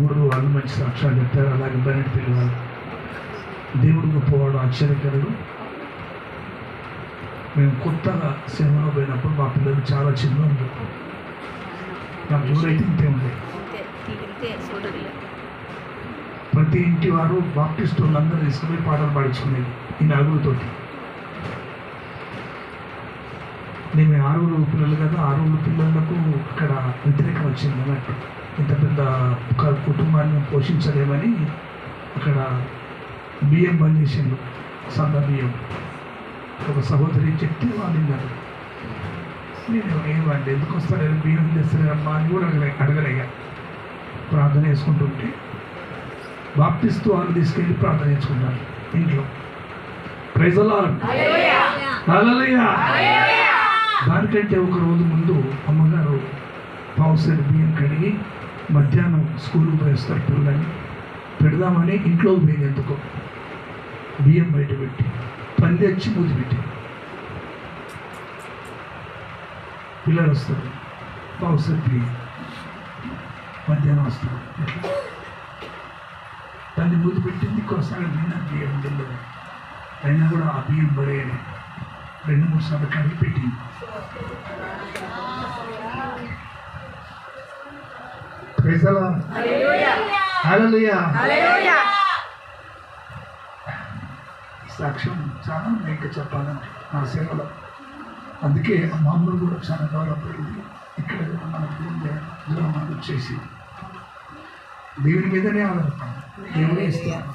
మూడు వాళ్ళు మంచి సాక్ష్యాలు చెప్తారు అలాగే బయట తెలియాలి దేవుడు గొప్పవాడు ఆశ్చర్యకరుడు మేము కొత్తగా సినిమాలో పోయినప్పుడు మా పిల్లలు చాలా చిన్న నాకు ఎవరైతే ఇంతే ఉంది ప్రతి ఇంటి వారు బాప్టిస్ట్ వాళ్ళందరూ తీసుకుపోయి పాటలు పాడించుకునేది ఈ నలుగురితోటి. నేను ఆరుగురు పిల్లలు కదా ఆరుగురు పిల్లలకు అక్కడ వ్యతిరేకం వచ్చింది అన్నట్టు ఇంత పెద్ద ఒక కుటుంబాన్ని పోషించలేమని అక్కడ బియ్యం బంద్ చేసిండు సన్న బియ్యం ఒక సహోదరి చెప్తే వాళ్ళు విన్నారు. నేను ఏమండి ఎందుకు వస్తారు బియ్యం తెస్తారమ్మా అని కూడా అడగలే అడగలేక ప్రార్థన చేసుకుంటుంటే బాప్టిస్తూ వాళ్ళు తీసుకెళ్ళి ప్రార్థన చేసుకుంటారు ఇంట్లో. ప్రైజలా దానికంటే ఒక రోజు ముందు అమ్మగారు పావుసేరు బియ్యం కడిగి మధ్యాహ్నం స్కూల్కి పోయేస్తారు పిల్లలని. పెడదామని ఇంట్లో పోయింది ఎందుకో బియ్యం బయట పెట్టి పని తెచ్చి మూతి పెట్టి. పిల్లలు వస్తారు. పావుసేరు బియ్యం. మధ్యాహ్నం వస్తారు. తల్లి మూతి పెట్టింది కొనసాగ బియ్యం బియ్యం అయినా కూడా ఆ బియ్యం బరేయని రెండు మూడు సార్లు కడిగి పెట్టింది సాక్ష్యం చాలా ఇంకా చెప్పాలంటే నా సేవలో. అందుకే మామూలు కూడా చాలా డెవలప్ అయింది ఇక్కడ కూడా మనకు దూరం వచ్చేసి దేవుని మీదనే ఆధారపడి. దేవుడే ఇస్తాను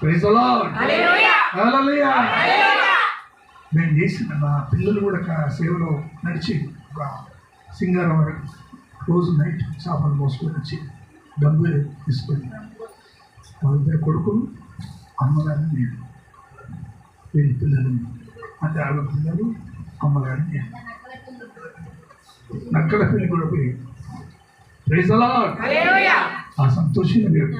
ప్రైజ్ మేము చేసిన మా పిల్లలు కూడా కా- సేవలో నడిచి ఒక సింగారం రోజు నైట్ చేపలు మోసుకొని వచ్చి డబ్బులు తీసుకొని వాళ్ళిద్దరు కొడుకులు అమ్మగారు నేను. వీళ్ళ పిల్లలు అంటే ఆవిడ పిల్లలు అమ్మగారు నేను. నక్కల పెళ్ళి కూడా పోయి ప్రైజ్ the Lord. ఆ సంతోషంగా లేడు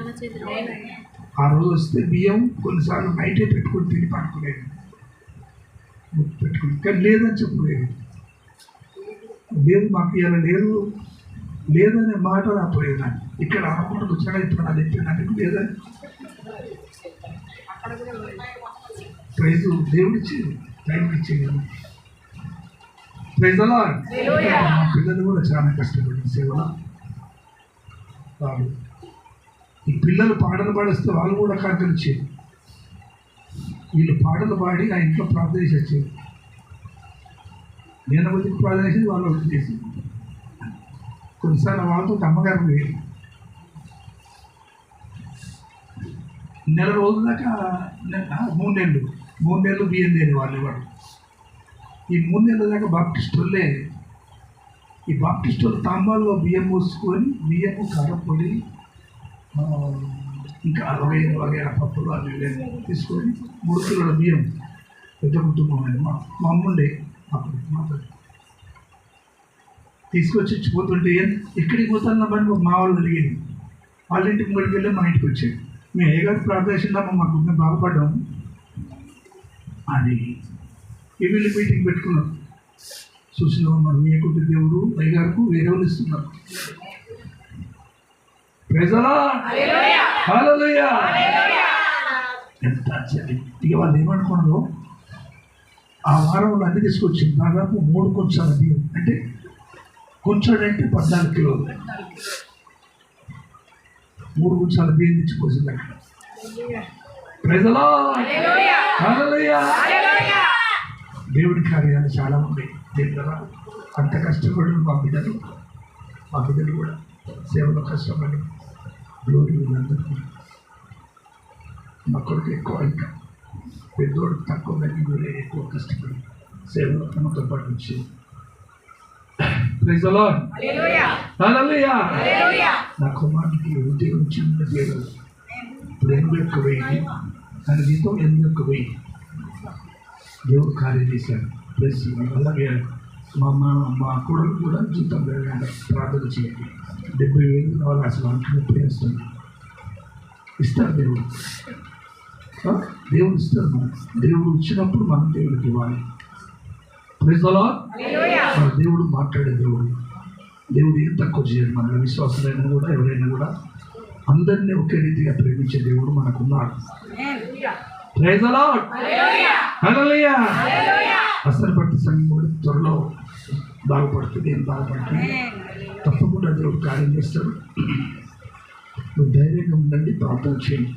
ఆ రోజు వస్తే బియ్యం కొన్నిసార్లు నైటే పెట్టుకొని తిని పడుకునేది. కానీ లేదని చెప్పలేదు. లేదు మాకు ఇలా లేదు. లేదనే మాట నా పోయేదాన్ని ఇక్కడ అనుకుంటూ వచ్చాక ఇప్పుడు నా చెప్పినందుకు లేదని ప్రైజ్ దేవుడిచ్చేది టైం ఇచ్చేది ప్రైజ్ అలా మా పిల్లలు కూడా చాలా కష్టపడి సేవలో. వాళ్ళు. ఈ పిల్లలు పాటలు పాడిస్తే వాళ్ళు కూడా కాకలిచ్చేది వీళ్ళు పాటలు పాడి ఆ ఇంట్లో ప్రార్థన చేసి వచ్చేది నేను వచ్చి ప్రార్థన చేసి వాళ్ళు వచ్చి చేసి కొన్నిసార్లు వాళ్ళతో అమ్మగారు పోయేది నెల రోజుల దాకా మూడు నెలలు. మూడు నెలలు బియ్యం లేని వాళ్ళు ఇవ్వడం ఈ మూడు నెలల దాకా బాప్టిస్ట్ వాళ్ళే ఈ బాప్టిస్టులు వాళ్ళు తాంబాల్లో బియ్యం పోసుకొని బియ్యము కారపొడి ఇంకా అరవై వగైరా పప్పులు అవి ఇవి తీసుకొని మూడు కిలోల బియ్యం పెద్ద కుటుంబం అండి. మా మా అమ్ముండే అప్పుడు మాతో తీసుకొచ్చి ఇచ్చిపోతుంటే ఏం? ఎక్కడికి పోతాను మరి మా వాళ్ళు అడిగేది వాళ్ళ ఇంటికి ముడికి వెళ్ళి మా ఇంటికి వచ్చేది మేము ఏ గారు ప్రార్థన మాకు మేము బాగుపడ్డాము అని ఈ మీటింగ్ పెట్టుకున్నాం చూసినాం మరి మీకుంటే దేవుడు అయ్యగారికి వేరే వాళ్ళు ఇస్తున్నారు. ఎంత. ఇక వాళ్ళు ఏమనుకున్నారో? ఆ వారంలో అన్ని తీసుకొచ్చింది. దాదాపు మూడు కొంచాల బియ్యం. అంటే కొంచెం అంటే పద్నాలుగు కిలోలు. మూడు కొంచాల బియ్యం తెచ్చిపోసింది అక్కడ. ప్రజలా దేవుడి కార్యాలు చాలా ఉన్నాయి. దేవుడు అంత కష్టపడి మా బిడ్డలు మా బిడ్డలు కూడా సేవలో కష్టపడి కూడా మా కొడుకు ఎక్కువ ఇంకా పెద్దోడు తక్కువ వీళ్ళే ఎక్కువ కష్టపడి సేవలో తమతో పాటు వచ్చి. నా కుమారుడికి ఉద్యోగం చిన్న పేరు ఇప్పుడు ఎనిమిది ఒక్క వెయ్యి ఆయన జీతం ఎనిమిది ఒక్క వెయ్యి. దేవుడు కార్యం చేశాడు. ప్లస్ అలాగే మా అమ్మ మా కొడుకు కూడా జీతం పెరగాలి ప్రార్థన చేయండి డెబ్బై వేలు కావాలి అసలు అంటున్న ప్రయాసం ఇస్తారు దేవుడు? దేవుడు ఇస్తారు మనం దేవుడు ఇచ్చినప్పుడు మనం దేవుడికి ఇవ్వాలి. ప్రైజ్ అలా మన దేవుడు మాట్లాడే దేవుడు. దేవుడు ఏం తక్కువ చేయడు మన విశ్వాసులైనా కూడా ఎవరైనా కూడా అందరినీ ఒకే రీతిగా ప్రేమించే దేవుడు మనకున్నాడు. Hallelujah. అసలు బట్టి సంఘం కూడా త్వరలో బాగుపడుతుంది ఏం బాగుపడుతుంది తప్పకుండా దేవుడు కార్యం చేస్తాడు నువ్వు ధైర్యంగా ఉండండి ప్రార్థన చేయండి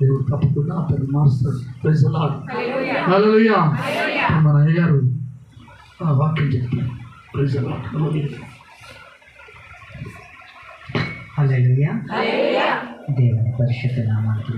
దేవుడు తప్పకుండా అతను మారుస్తాడు Praise the Lord. Hallelujah. ఇప్పుడు మన అయ్యగారు ఆ వాక్యం చెప్తారు Praise the Lord. Hallelujah. హల్లెలూయా దేవుని పరిశుద్ధ నామానికి